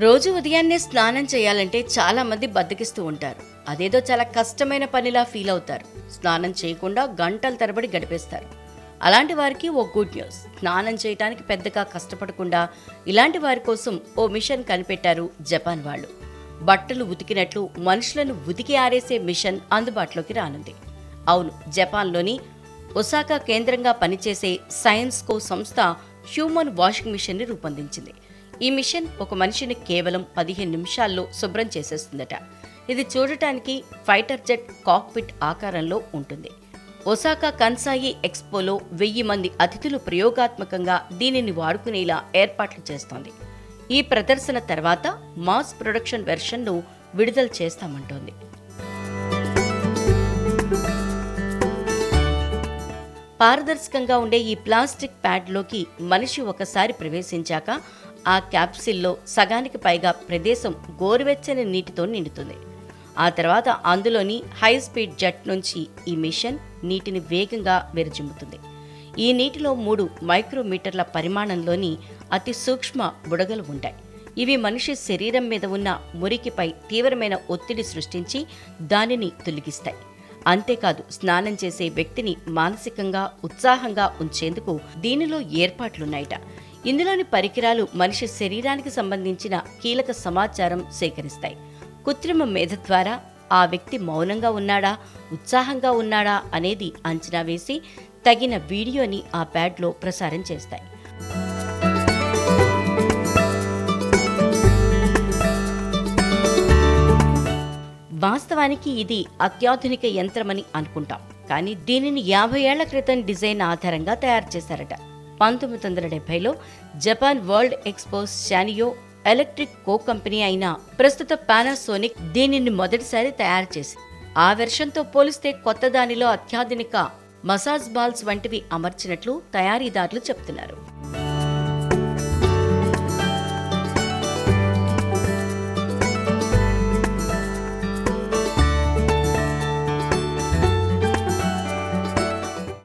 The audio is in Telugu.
రోజు ఉదయాన్నే స్నానం చేయాలంటే చాలా మంది బద్దకిస్తూ ఉంటారు. అదేదో చాలా కష్టమైన పనిలా ఫీల్ అవుతారు. స్నానం చేయకుండా గంటల తరబడి గడిపేస్తారు. అలాంటి వారికి ఓ గుడ్ న్యూస్. స్నానం చేయడానికి పెద్దగా కష్టపడకుండా ఇలాంటి వారి కోసం ఓ మిషన్ కనిపెట్టారు జపాన్ వాళ్ళు. బట్టలు ఉతికినట్లు మనుషులను ఉతికి ఆరేసే మిషన్ అందుబాటులోకి రానుంది. అవును జపాన్లోని ఒసాకా కేంద్రంగా పనిచేసే సైన్స్ కో సంస్థ హ్యూమన్ వాషింగ్ మిషన్ని రూపొందించింది. ఈ మిషన్ ఒక మనిషిని కేవలం పదిహేను నిమిషాల్లో శుభ్రం చేసేస్తుందట. ఇది చూడటానికి ఫైటర్ జెట్ కాక్పిట్ ఆకారంలో ఉంటుంది. ఒసాకా కన్సాయి ఎక్స్పోలో వెయ్యి మంది అతిథులు ప్రయోగాత్మకంగా దీనిని వాడుకునేలా ఏర్పాట్లు చేస్తోంది. ఈ ప్రదర్శన తర్వాత మాస్ ప్రొడక్షన్ వెర్షన్ను విడుదల చేస్తామంటోంది. పారదర్శకంగా ఉండే ఈ ప్లాస్టిక్ ప్యాడ్లోకి మనిషి ఒకసారి ప్రవేశించాక ఆ క్యాప్సిల్లో సగానికి పైగా ప్రదేశం గోరువెచ్చని నీటితో నిండుతుంది. ఆ తర్వాత అందులోని హై స్పీడ్ జెట్ నుంచి ఈ మిషన్ నీటిని వేగంగా వెరజిమ్ముతుంది. ఈ నీటిలో మూడు మైక్రోమీటర్ల పరిమాణంలోని అతి సూక్ష్మ బుడగలు ఉంటాయి. ఇవి మనిషి శరీరం మీద ఉన్న మురికిపై తీవ్రమైన ఒత్తిడి సృష్టించి దానిని తొలగిస్తాయి. అంతేకాదు స్నానం చేసే వ్యక్తిని మానసికంగా ఉత్సాహంగా ఉంచేందుకు దీనిలో ఏర్పాట్లున్నాయట. ఇందులోని పరికరాలు మనిషి శరీరానికి సంబంధించిన కీలక సమాచారం సేకరిస్తాయి. కృత్రిమ మేధ ద్వారా ఆ వ్యక్తి మౌనంగా ఉన్నాడా ఉత్సాహంగా ఉన్నాడా అనేది అంచనా వేసి తగిన వీడియోని ఆ ప్యాడ్లో ప్రసారం చేస్తాయి. వాస్తవానికి ఇది అత్యాధునిక యంత్రమని అనుకుంటాం. కానీ దీనిని యాభై ఏళ్ళ క్రితం డిజైన్ ఆధారంగా తయారు చేశారట. పంతొమ్మిది వందల డెబ్బైలో Japan world expos Sanyo electric co company అయిన ప్రస్తుత పానాసోనిక్ దీనిని మొదటిసారి తయారు చేసి ఆ వెర్షన్తో పోలిస్తే కొత్త దానిలో అత్యాధునిక మసాజ్ బాల్స్ వంటివి అమర్చినట్లు తయారీదారులు చెప్తున్నారు.